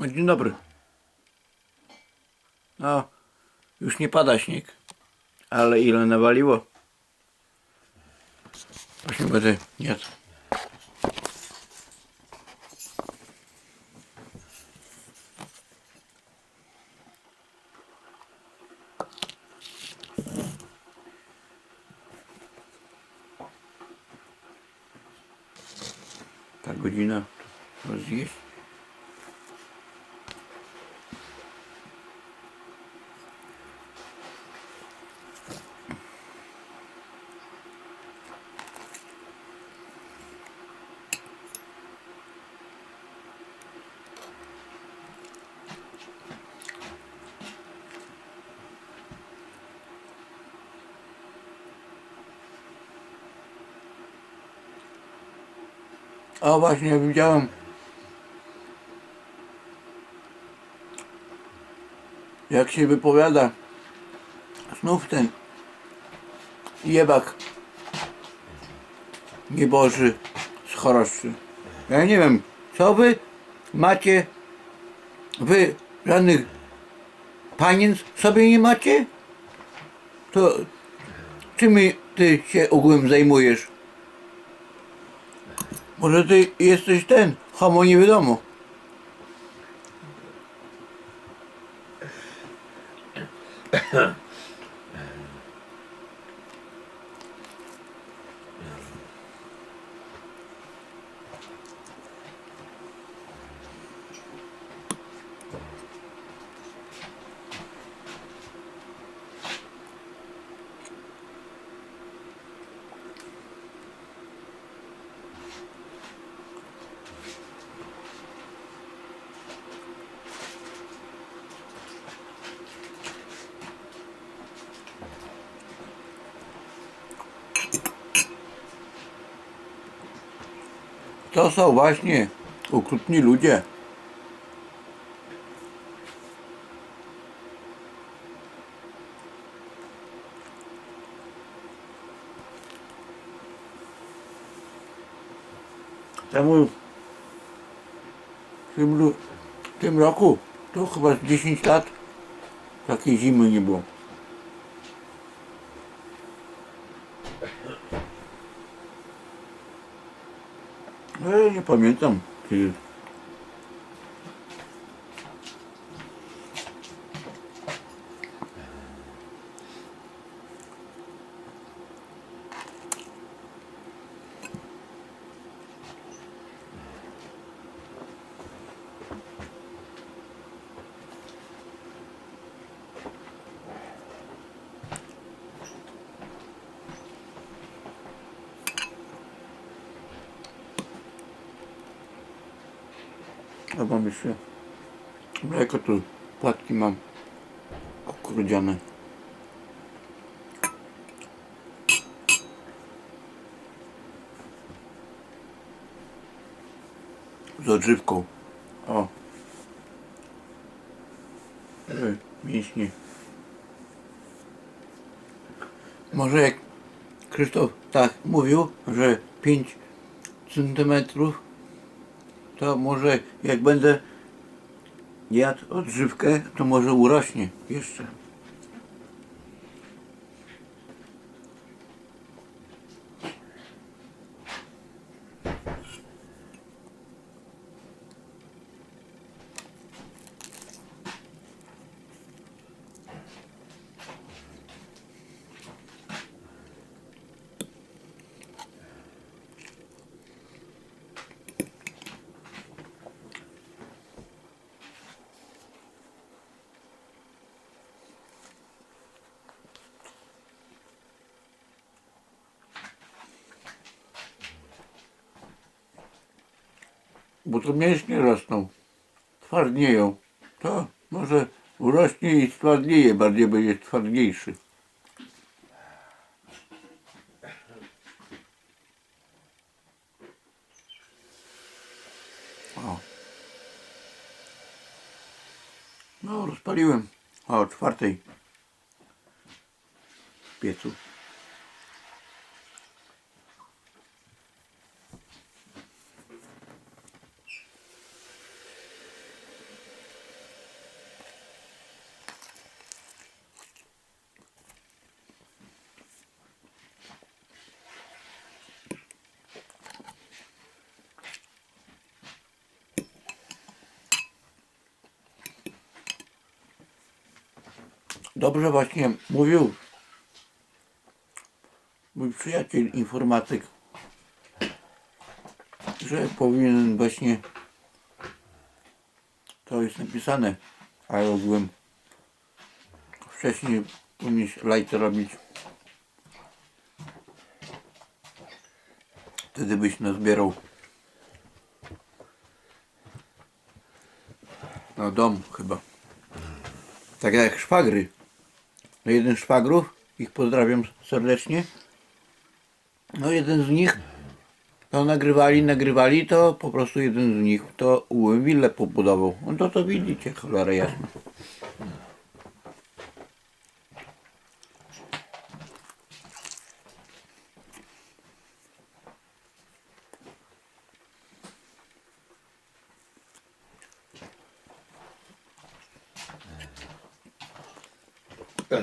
Dzień dobry. No, już nie pada śnieg. Ale ile nawaliło? Właśnie będę jadł. A właśnie widziałem. Jak się wypowiada znów ten jebak nieboży z choroszczy. Ja nie wiem, co wy macie, wy żadnych panienc sobie nie macie? To czym ty się ogółem zajmujesz? Może ty jesteś ten, homo nie wiadomo. To są właśnie okrutni ludzie. Temu w tym, w tym roku to chyba z 10 lat takiej zimy nie było. No ja nie pamiętam. Czy... A mam jeszcze mleko tu, płatki mam kukurydziane. Z odżywką. O. Mięśnie. Może jak Krzysztof tak mówił, że 5 centymetrów to może jak będę jadł odżywkę, to może urośnie jeszcze. Bo to mięśnie rosną, twardnieją. To może urośnie i stwardnieje, bardziej będzie twardniejszy. O. No, rozpaliłem. O, czwartej. W piecu. Dobrze właśnie mówił mój przyjaciel informatyk, że powinien właśnie to jest napisane, ale ogółem wcześniej powinieneś light robić. Wtedy byś nazbierał na dom chyba. Tak jak szwagry. No jeden szwagrów, ich pozdrawiam serdecznie. No jeden z nich to nagrywali, nagrywali, to po prostu jeden z nich to willę pobudował. No to to widzicie, cholera jasna. Trzeba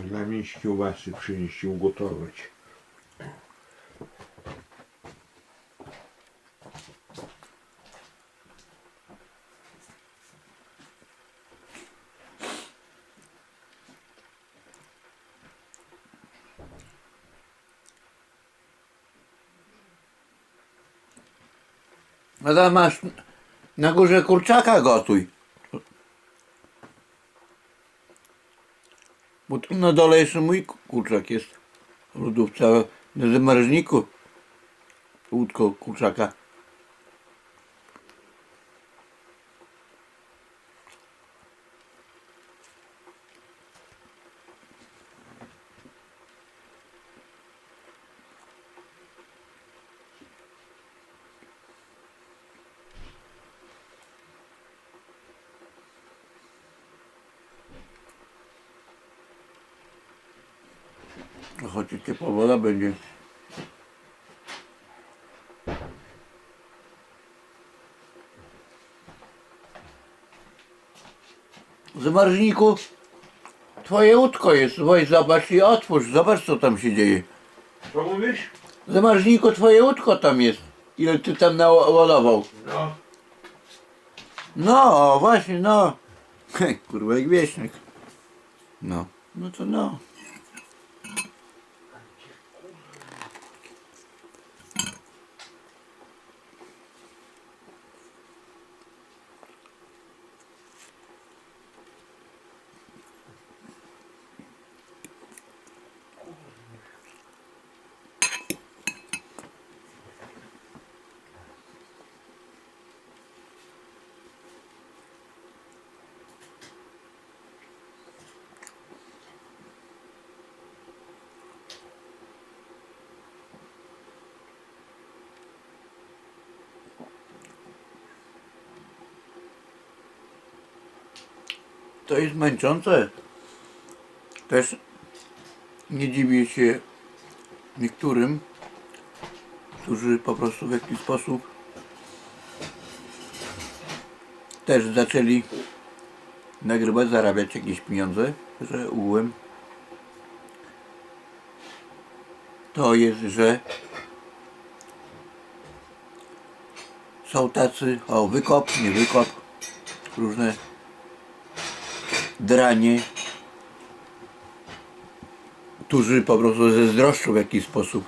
dla mnie kiełbasy przynieść i ugotować. A tam masz na górze kurczaka gotuj. Bo tu na dole jeszcze mój ku- kurczak jest. w Lodówce na zamrażniku. Łódko kurczaka. Choć i ciepła woda będzie. W zamarzniku twoje łódko jest. Weź zobacz i otwórz. Zobacz co tam się dzieje. Co mówisz? W zamarzniku twoje łódko tam jest. Ile ty tam naładował. No. No, właśnie, no. Kurwa, jak wieśniak. No, no to no. To jest męczące. Też nie dziwię się niektórym, którzy po prostu w jakiś sposób też zaczęli nagrywać, zarabiać jakieś pieniądze, że ułem to jest, że są tacy, o wykop, nie wykop, różne dranie, którzy po prostu zazdroszczą w jakiś sposób.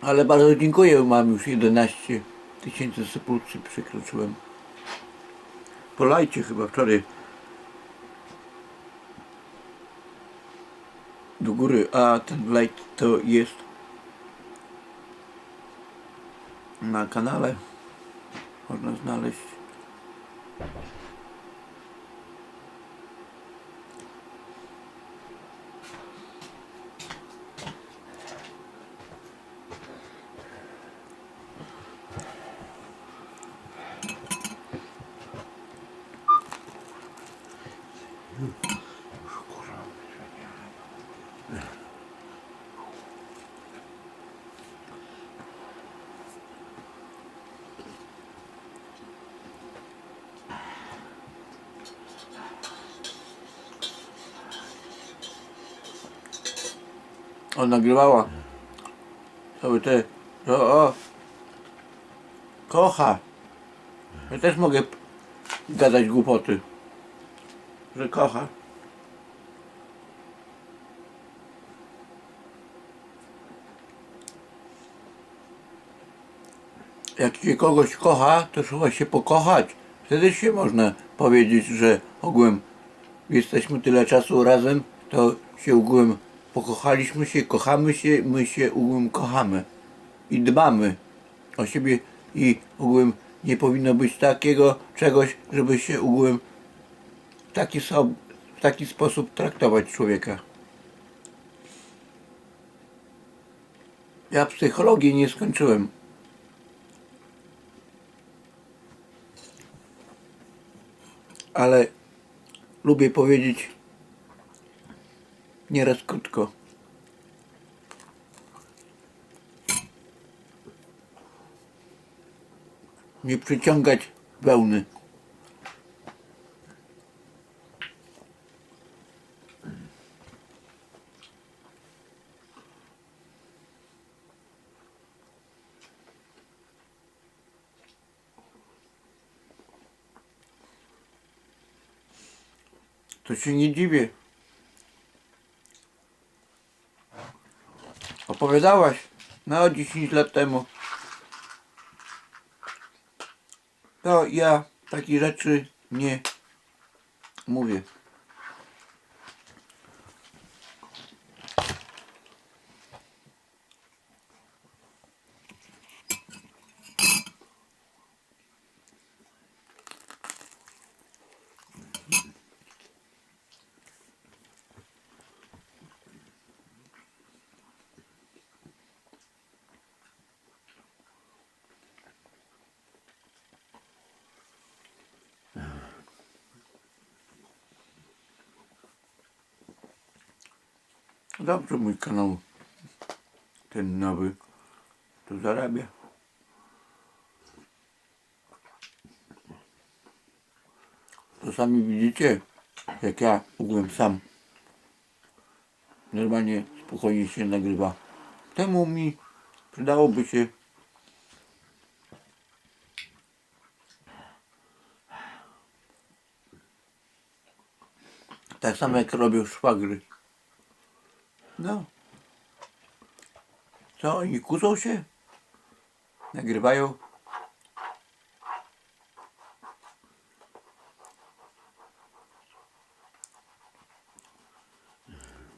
Ale bardzo dziękuję, mam już 11 tysięcy subskrypcji przekroczyłem. Polajcie chyba wczoraj do góry, a ten light to jest na kanale. Można znaleźć. O, nagrywała. Cały te, że o, kocha. Ja też mogę gadać głupoty, że kocha. Jak się kogoś kocha, to trzeba się pokochać. Wtedy się można powiedzieć, że ogółem jesteśmy tyle czasu razem, to się ogółem pokochaliśmy się, kochamy się, my się ogółem kochamy i dbamy o siebie i ogółem nie powinno być takiego czegoś, żeby się ogółem w taki, w taki sposób traktować człowieka. Ja psychologii nie skończyłem. Ale lubię powiedzieć nieraz krótko. Nie przyciągać wełny. To się nie dziwię. Opowiadałaś no 10 lat temu. To ja takich rzeczy nie mówię. Dobrze mój kanał ten nowy to zarabia. To sami widzicie, jak ja ogółem sam normalnie spokojnie się nagrywa. Temu mi przydałoby się tak samo jak robią szwagry. No. Co, oni kłócą się? Nagrywają?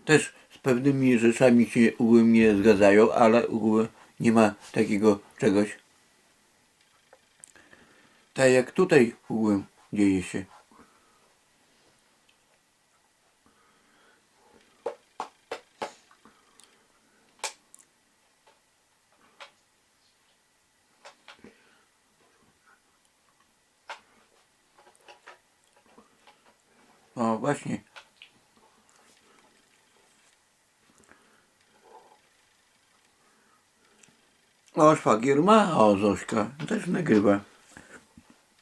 Też z pewnymi rzeczami się ogółem nie zgadzają, ale ogółem nie ma takiego czegoś. Tak jak tutaj ogółem dzieje się. O, właśnie. O, szwagier ma, o, Zośka też nagrywa.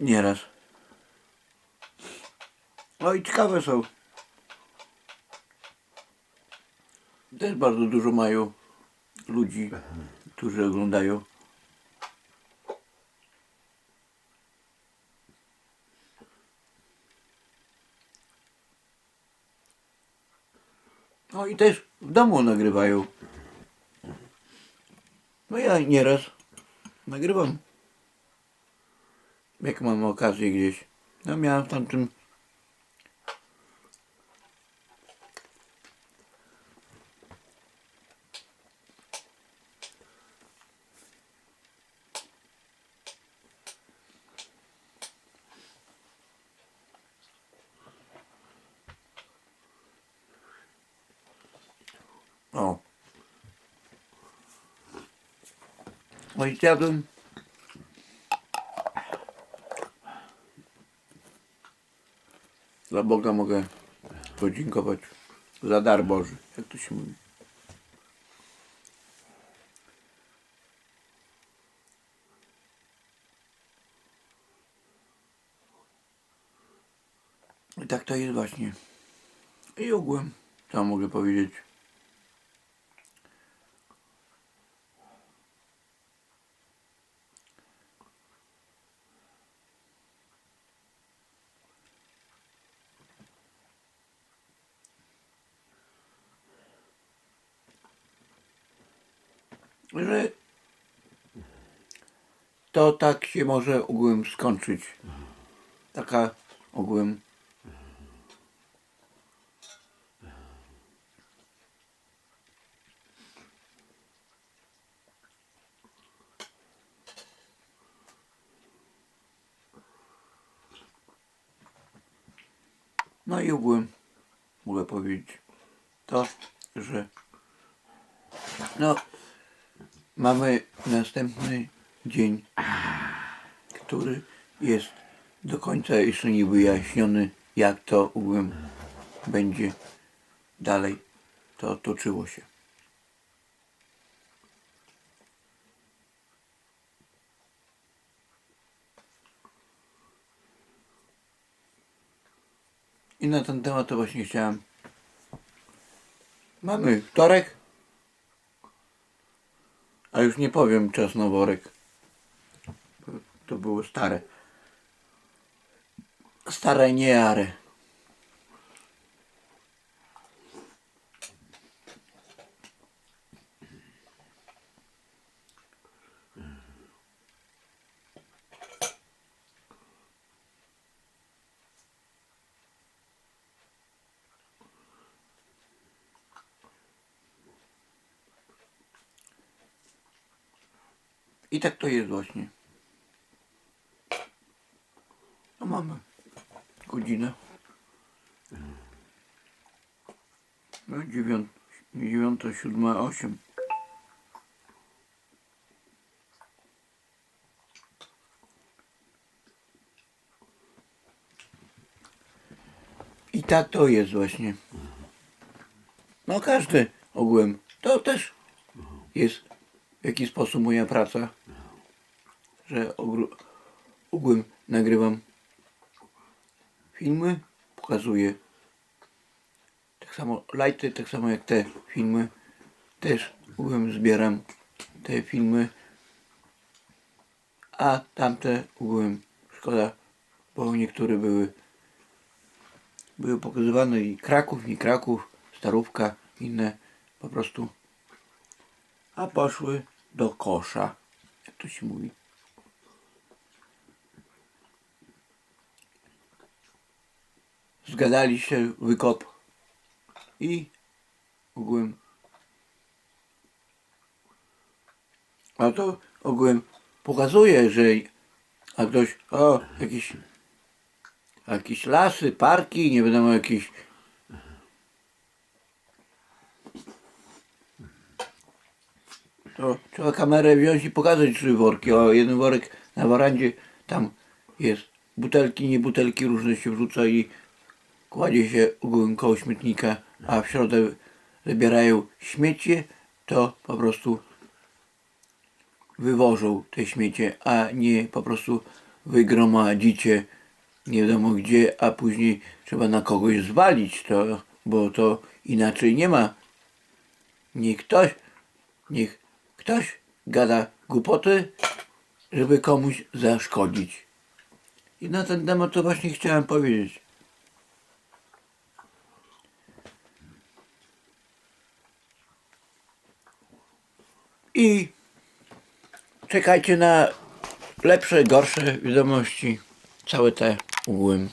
Nieraz. No i ciekawe są. Też bardzo dużo mają ludzi, którzy oglądają. No i też w domu nagrywają. No ja nieraz nagrywam. Jak mam okazję gdzieś. No miałem w tamtym O. No i. Dla Boga mogę podziękować za dar Boży, jak to się mówi. I tak to jest właśnie. I ogółem, co mogę powiedzieć. że to tak się może ogółem skończyć. Taka ogółem No i ogółem mogę powiedzieć to, że no mamy następny dzień, który jest do końca jeszcze nie wyjaśniony, jak to ogółem będzie dalej to toczyło się. I na ten temat to właśnie chciałem. Mamy wtorek, a już nie powiem czas na worek. To było stare. Stare nie jare. I tak to jest właśnie. No mamy godzinę. No dziewiąt, dziewiąta, siódma, osiem. I tak to jest właśnie. No każdy ogółem. To też jest w jaki sposób moja praca. Że ogółem nagrywam filmy, pokazuję tak samo lajty, tak samo jak te filmy. Też ogółem zbieram te filmy. A tamte ogółem szkoda, bo niektóre były były pokazywane i Kraków, i Kraków, Starówka, inne po prostu. A poszły do kosza, jak to się mówi. Zgadali się wykop i ogółem a to ogółem pokazuje, że a ktoś, o, jakiś jakieś lasy, parki, nie wiadomo jakieś to trzeba kamerę wziąć i pokazać trzy worki. O, jeden worek na warandzie, tam jest butelki, nie butelki, różne się wrzuca i kładzie się ogółem koło śmietnika, a w środę zabierają śmiecie, to po prostu wywożą te śmiecie, a nie po prostu wygromadzicie nie wiadomo gdzie, a później trzeba na kogoś zwalić to, bo to inaczej nie ma. Niech ktoś, niech ktoś gada głupoty, żeby komuś zaszkodzić. I na ten temat to właśnie chciałem powiedzieć. I czekajcie na lepsze, gorsze wiadomości. Całe te ogółem.